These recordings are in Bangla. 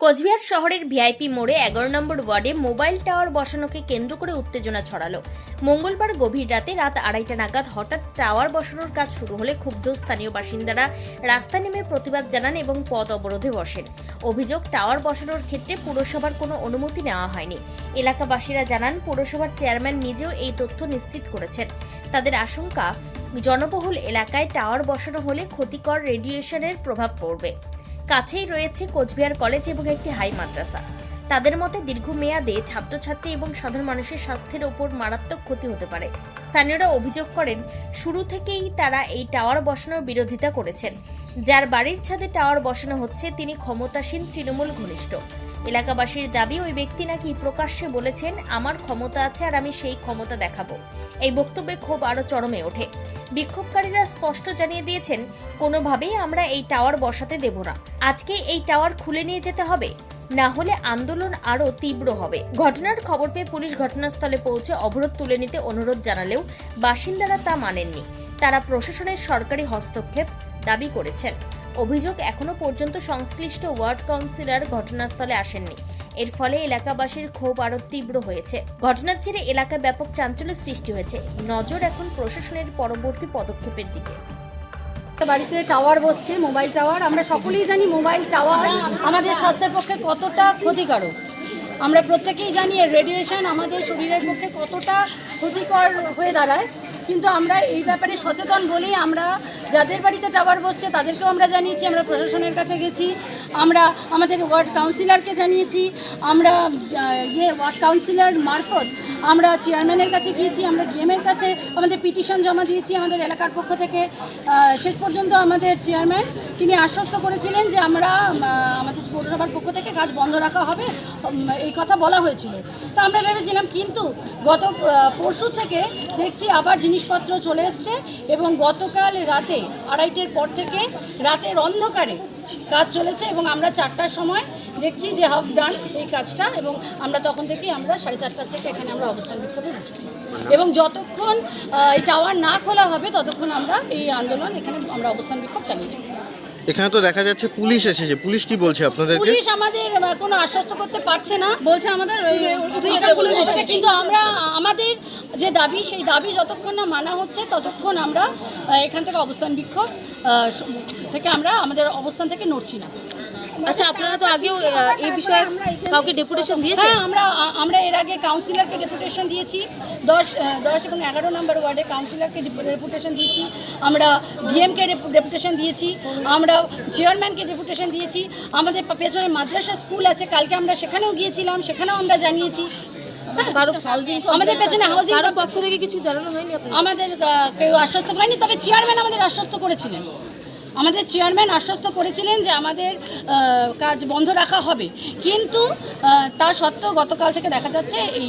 কোচবিহার শহরের ভিআইপি মোড়ে এগারো নম্বর ওয়ার্ডে মোবাইল টাওয়ার বসানোকে কেন্দ্র করে উত্তেজনা ছড়ালো। মঙ্গলবার গভীর রাতে রাত আড়াইটা নাগাদ হঠাৎ টাওয়ার বসানোর কাজ শুরু হলে ক্ষুব্ধ স্থানীয় বাসিন্দারা রাস্তায় নেমে প্রতিবাদ জানান এবং পথ অবরোধে বসেন। অভিযোগ, টাওয়ার বসানোর ক্ষেত্রে পুরসভার কোনো অনুমতি নেওয়া হয়নি। এলাকাবাসীরা জানান, পুরসভার চেয়ারম্যান নিজেও এই তথ্য নিশ্চিত করেছেন। তাদের আশঙ্কা, জনবহুল এলাকায় টাওয়ার বসানো হলে ক্ষতিকর রেডিয়েশনের প্রভাব পড়বে। কাছেই রয়েছে কোচবিহার কলেজ এবং একটি হাই মাদ্রাসা। তাদের মতে দীর্ঘমেয়াদে ছাত্রছাত্রী এবং সাধারণ মানুষের স্বাস্থ্যের ওপর মারাত্মক ক্ষতি হতে পারে। স্থানীয়রা অভিযোগ করেন, শুরু থেকেই তারা এই টাওয়ার বসানোর বিরোধিতা করেছেন। যার বাড়ির ছাদে টাওয়ার বসানো হচ্ছে, তিনি ক্ষমতাসীন তৃণমূল ঘনিষ্ঠ। এলাকাবাসীর দাবি, ওই ব্যক্তি নাকি প্রকাশ্যে বলেছেন, আমার ক্ষমতা আছে আর আমি সেই ক্ষমতা দেখাবো। এই বক্তব্যে ক্ষোভ আরও চরমে ওঠে। বিক্ষোভকারীরা স্পষ্ট জানিয়ে দিয়েছেন, কোনোভাবেই আমরা এই টাওয়ার বসাতে দেব না। আজকে এই টাওয়ার খুলে নিয়ে যেতে হবে। না হলে আন্দোলন আরও তীব্র হবে। ঘটনার খবর পেয়ে পুলিশ ঘটনাস্থলে পৌঁছে অবরোধ তুলে নিতে অনুরোধ জানালেও বাসিন্দারা তা মানেননি। তারা প্রশাসনের সরকারি হস্তক্ষেপ দাবি করেছেন। অভিযোগ এখনও পর্যন্ত সংশ্লিষ্ট ওয়ার্ড কাউন্সিলর ঘটনাস্থলে আসেননি। এর ফলে এলাকাবাসীর ক্ষোভ আরও তীব্র হয়েছে। ঘটনার জেরে এলাকায় ব্যাপক চাঞ্চল্য সৃষ্টি হয়েছে। নজর এখন প্রশাসনের পরবর্তী পদক্ষেপের দিকে। বাড়িতে টাওয়ার বসছে, মোবাইল টাওয়ার। আমরা সকলেই জানি মোবাইল টাওয়ার আমাদের স্বাস্থ্যের পক্ষে কতটা ক্ষতিকারক। আমরা প্রত্যেকেই জানি এর রেডিয়েশন আমাদের শরীরের পক্ষে কতটা ক্ষতিকর হয়ে দাঁড়ায়। কিন্তু আমরা এই ব্যাপারে সচেতন বলেই আমরা যাদের বাড়িতে টাওয়ার বসছে তাদেরকেও আমরা জানিয়েছি, আমরা প্রশাসনের কাছে গেছি, আমরা আমাদের ওয়ার্ড কাউন্সিলরকে জানিয়েছি, আমরা ইয়ে ওয়ার্ড কাউন্সিলর মারফত আমরা চেয়ারম্যানের কাছে গিয়েছি, আমরা ডিএমের কাছে আমাদের পিটিশন জমা দিয়েছি আমাদের এলাকার পক্ষ থেকে। শেষ পর্যন্ত আমাদের চেয়ারম্যান তিনি আশ্বস্ত করেছিলেন যে আমরা আমাদের পৌরসভার পক্ষ থেকে কাজ বন্ধ রাখা হবে এই কথা বলা হয়েছিল। তা আমরা ভেবেছিলাম কিন্তু গত পরশু থেকে দেখছি আবার জিনিসপত্র চলে এসছে এবং গতকাল রাতে আড়াইটের পর থেকে রাতের অন্ধকারে কাজ চলেছে এবং আমরা চারটার সময় দেখছি যে হাফ ডান এই কাজটা এবং আমরা তখন থেকেই আমরা সাড়ে চারটার থেকে এখানে আমরা অবস্থান বিক্ষোভে বসেছি। এবং যতক্ষণ এই টাওয়ার না খোলা হবে, ততক্ষণ আমরা এই আন্দোলন এখানে আমরা অবস্থান বিক্ষোভ চালিয়ে যাব। এখানে তো দেখা যাচ্ছে পুলিশ এসেছে। পুলিশ কি বলছে আপনাদেরকে? পুলিশ আমাদের কোনো আশ্বস্ত করতে পারছে না। বলছে আমাদের কিন্তু আমরা আমাদের যে দাবি সেই দাবি যতক্ষণ না মানা হচ্ছে ততক্ষণ আমরা এখান থেকে অবস্থান বিক্ষোভ আহ, থেকে আমরা আমাদের অবস্থান থেকে নড়ছি না। আচ্ছা আপনারা তো আগেও এই বিষয়ে কাউকে ডেপুটেশন দিয়েছেন? হ্যাঁ আমরা আমরা এর আগে কাউন্সিলরকে ডেপুটেশন দিয়েছি। দশ দশ এবং এগারো নম্বর ওয়ার্ডে কাউন্সিলরকে ডেপুটেশন দিয়েছি। আমরা ডিএমকে ডেপুটেশন দিয়েছি। আমরা চেয়ারম্যানকে ডেপুটেশন দিয়েছি। আমাদের পেছনে মাদ্রাসা স্কুল আছে কালকে আমরা সেখানেও গিয়েছিলাম সেখানেও আমরা জানিয়েছি। হ্যাঁ, আমাদের পেছনে হাউজিং পক্ষ থেকে কিছু জানানো হয়নি আমাদের কেউ আশ্বস্ত করেনি তবে চেয়ারম্যান আমাদের আশ্বস্ত করেছিলেন। আমাদের চেয়ারম্যান আশ্বস্ত করেছিলেন যে আমাদের কাজ বন্ধ রাখা হবে। কিন্তু তা সত্ত্বেও গতকাল থেকে দেখা যাচ্ছে এই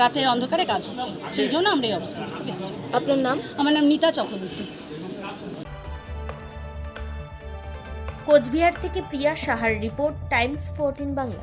রাতের অন্ধকারে কাজ হচ্ছে। সেই জন্য আমরা এই অবস্থান আপনার নাম? আমার নাম নিতা চক্রবর্তী। কোচবিহার থেকে প্রিয়া সাহার রিপোর্ট টাইমস ফোরটিন বাংলা।